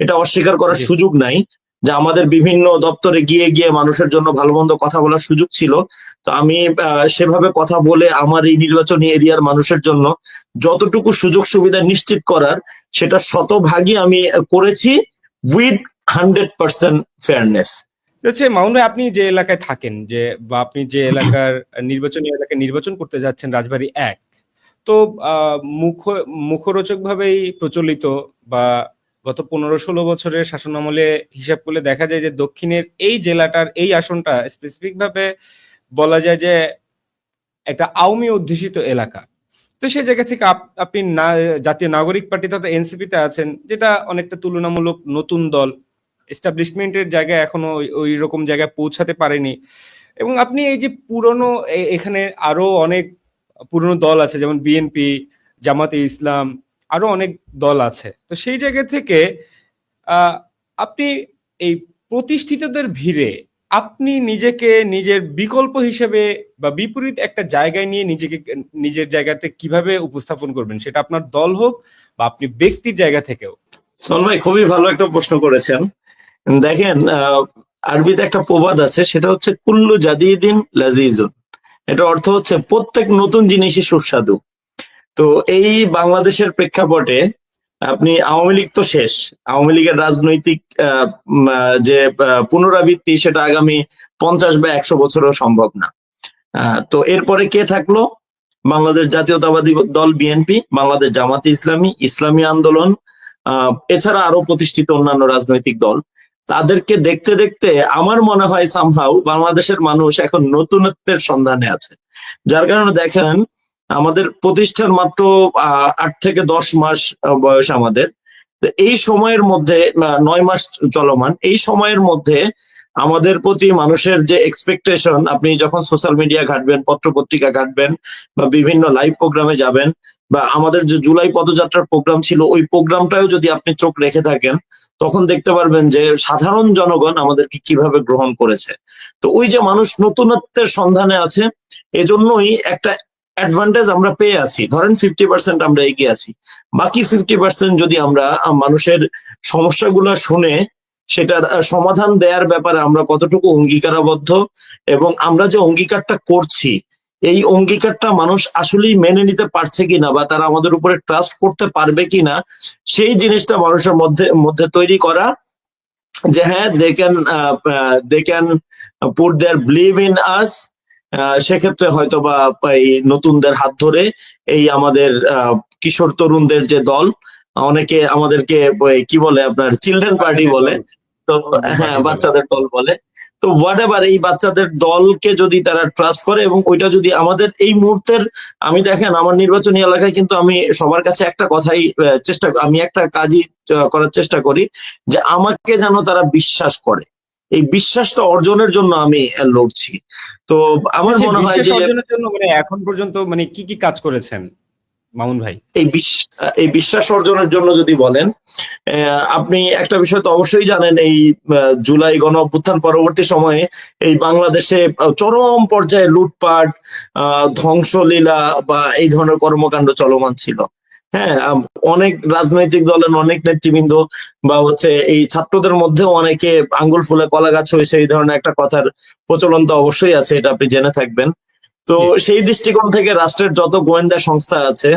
এটা অস্বীকার করার সুযোগ নাই যে আমাদের বিভিন্ন দপ্তরে গিয়ে গিয়ে মানুষের জন্য ভালো মন্দ কথা বলার সুযোগ ছিল। তো আমি সেভাবে কথা বলে আমার এই নির্বাচনী এরিয়ার মানুষের জন্য যতটুকু সুযোগ সুবিধা নিশ্চিত করার সেটা শতভাগই আমি করেছি উইথ হান্ড্রেড পার্সেন্ট ফেয়ারনেস হচ্ছে ভাই আপনি যে এলাকায় থাকেন যে বা আপনি যে এলাকার নির্বাচনী এলাকায় নির্বাচন করতে যাচ্ছেন রাজবাড়ী এক তো আহ, মুখ মুখরোচক ভাবেই প্রচলিত বা গত পনেরো ষোলো বছরের শাসনামলে হিসাব করলে দেখা যায় যে দক্ষিণের এই জেলাটার এই আসনটা স্পেসিফিক ভাবে বলা যায় যে একটা আওয়ামী অধ্যুষিত এলাকা। তো সেই জায়গা থেকে আপ- আপনি না, জাতীয় নাগরিক পার্টি তথা এনসিপিতে আছেন, যেটা অনেকটা তুলনামূলক নতুন দল। এস্টাবলিশমেন্টের জায়গায় এখনও ওই- রকম জায়গায় পৌঁছাতে পারেনি। এবং আপনি এই যে পুরনো এখানে আরও অনেক পুরনো দল আছে, যেমন বিএনপি জামাতে ইসলাম আরও অনেক দল আছে। তো সেই জায়গা থেকে আপনি এই প্রতিষ্ঠিতদের ভিড়ে আপনি নিজেকে নিজের বিকল্প হিসেবে বা বিপরীত একটা জায়গায় নিয়ে নিজেকে, নিজের জায়গাতে কীভাবে উপস্থাপন করবেন সেটা আপনার দল হোক বা আপনি ব্যক্তির জায়গা থেকেও। সোহন ভাই, খুবই ভালো একটা প্রশ্ন করেছেন। দেখেন আরবিতে একটা প্রবাদ আছে, সেটা হচ্ছে, কুল্লু জাদিদিন লাজিজুন এটা অর্থ হচ্ছে, প্রত্যেক নতুন জিনিসই সুস্বাদু তো এই বাংলাদেশের প্রেক্ষাপটে আপনি আওয়ামী লীগ তো শেষ। আওয়ামী লীগের রাজনৈতিক যে পুনরাবৃত্তি সেটা আগামী পঞ্চাশ বা একশো বছরও সম্ভব না। তো এরপরে কে থাকল? বাংলাদেশ জাতীয়তাবাদী দল বিএনপি, বাংলাদেশ জামাতে ইসলামী ইসলামী আন্দোলন এছাড়া আরও প্রতিষ্ঠিত অন্যান্য রাজনৈতিক দল। তাদেরকে দেখতে দেখতে আমার মনে হয় সামহাউ বাংলাদেশের মানুষ এখন নতুনত্বের সন্ধানে আছে। যার কারণে দেখেন আমাদের প্রতিষ্ঠান মাত্র আট থেকে দশ মাস বয়স আমাদের। এই সময়ের মধ্যে নয় মাস চলমান। এই সময়ের মধ্যে আমাদের প্রতি মানুষের যে এক্সপেকটেশন আপনি যখন সোশ্যাল মিডিয়া ঘাটবেন পত্র পত্রিকা ঘাটবেন, বা বিভিন্ন লাইভ প্রোগ্রামে যাবেন, বা আমাদের যে জুলাই পদযাত্রার প্রোগ্রাম ছিল, ওই প্রোগ্রামটাও যদি আপনি চোখ রেখে থাকেন, তখন দেখতে পারবেন যে সাধারণ জনগণ আমাদেরকে কীভাবে গ্রহণ করেছে। তো ওই যে মানুষ নতুনত্বের সন্ধানে আছে, এজন্যই একটা অ্যাডভান্টেজ আমরা পেয়ে আছি। ধরেন ফিফটি পার্সেন্ট আমরা এগিয়ে আছি। বাকি ফিফটি পার্সেন্ট যদি আমরা মানুষের সমস্যাগুলো শুনে সেটার সমাধান দেওয়ার ব্যাপারে আমরা কতটুকু অঙ্গীকারাবদ্ধ এবং আমরা যে অঙ্গীকারটা করছি, এই অঙ্গীকারটা মানুষ আসলেই মেনে নিতে পারছে কিনা বা তারা আমাদের উপরে ট্রাস্ট করতে পারবে কিনা, সেই জিনিসটা মানুষের মধ্যে মধ্যে তৈরি করা যে হ্যাঁ they can they can put their believe in us সেক্ষেত্রে হয়তো বা এই নতুনদের হাত ধরে এই আমাদের আহ, কিশোর তরুণদের যে দল অনেকে আমাদেরকে কি বলে আপনার চিলড্রেন পার্টি বলে। তো হ্যাঁ বাচ্চাদের দল বলে। তো হোয়াট এভার এই বাচ্চাদের দলকে যদি তারা ট্রাস্ট করে এবং ওইটা যদি আমাদের এই মুহূর্তের আমি দেখেন আমার নির্বাচনী এলাকায় কিন্তু আমি সবার কাছে একটা কথাই চেষ্টা আমি একটা কাজই করার চেষ্টা করি যে আমাকে যেন তারা বিশ্বাস করে। এই বিশ্বাসটা অর্জনের জন্য আমি লড়ছি। তো আমার মনে হয় যে অর্জনের জন্য মানে এখন পর্যন্ত মানে কি কি কাজ করেছেন মামুন ভাই? এই এই বিশ্বাস অর্জনের জন্য যদি বলেন আহ, আপনি একটা বিষয় তো অবশ্যই জানেন এই জুলাই গণ অভ্যুত্থান পরবর্তী সময়ে এই বাংলাদেশে চরম পর্যায়ে লুটপাট আহ, ধ্বংসলীলা বা এই ধরনের কর্মকাণ্ড চলমান ছিল। হ্যাঁ অনেক রাজনৈতিক দলের অনেক নেতৃবৃন্দ বা হচ্ছে এই ছাত্রদের মধ্যেও অনেকে আঙ্গুল ফুলে কলা গাছ হয়েছে এই ধরনের একটা কথার প্রচলন তো অবশ্যই আছে এটা আপনি জেনে থাকবেন। তো সেই দৃষ্টিকোণ থেকে রাষ্ট্রের যত গোয়েন্দা সংস্থা আছে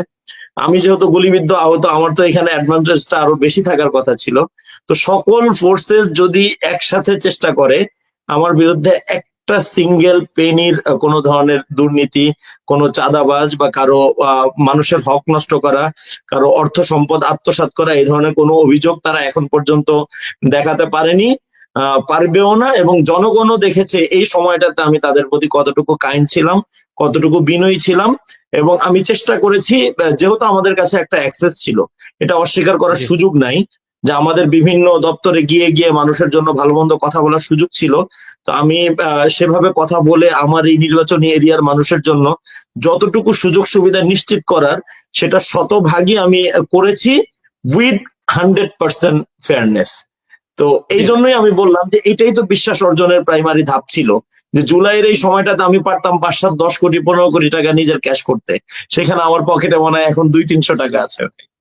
আমি যেহেতু গুলিবিদ্ধ আহত আমার তো এখানে অ্যাডভান্টেজটা আরও বেশি থাকার কথা ছিল। তো সকল ফোর্সেস যদি একসাথে চেষ্টা করে আমার বিরুদ্ধে একটা সিঙ্গেল পেনির কোনো ধরনের দুর্নীতি কোনো চাঁদাবাজ বা কারও মানুষের হক নষ্ট করা কারও অর্থ সম্পদ আত্মসাৎ করা এই ধরনের কোনো অভিযোগ তারা এখন পর্যন্ত দেখাতে পারেনি আহ, পারবেও না এবং জনগণও দেখেছে এই সময়টাতে আমি তাদের প্রতি কতটুকু কাইন্ড ছিলাম কতটুকু বিনয়ী ছিলাম এবং আমি চেষ্টা করেছি যেহেতু আমাদের কাছে একটা অ্যাক্সেস ছিল এটা অস্বীকার করার সুযোগ নাই যে আমাদের বিভিন্ন দপ্তরে গিয়ে গিয়ে মানুষের জন্য ভালো মন্দ কথা বলার সুযোগ ছিল। তো আমি সেভাবে কথা বলে আমার এই নির্বাচনী এরিয়ার মানুষের জন্য যতটুকু সুযোগ সুবিধা নিশ্চিত করার, সেটা শতভাগই আমি করেছি উইথ হান্ড্রেড পার্সেন্ট ফেয়ারনেস তো এই জন্যই আমি বললাম যে এটাই তো বিশ্বাস অর্জনের প্রাইমারি ধাপ ছিল। যে জুলাইয়ের এই সময়টাতে আমি পারতাম পাঁচ সাত, দশ কোটি, পনেরো কোটি টাকা নিজের ক্যাশ করতে। সেখানে আমার পকেটে মনে হয় এখন দুই, তিনশো টাকা আছে।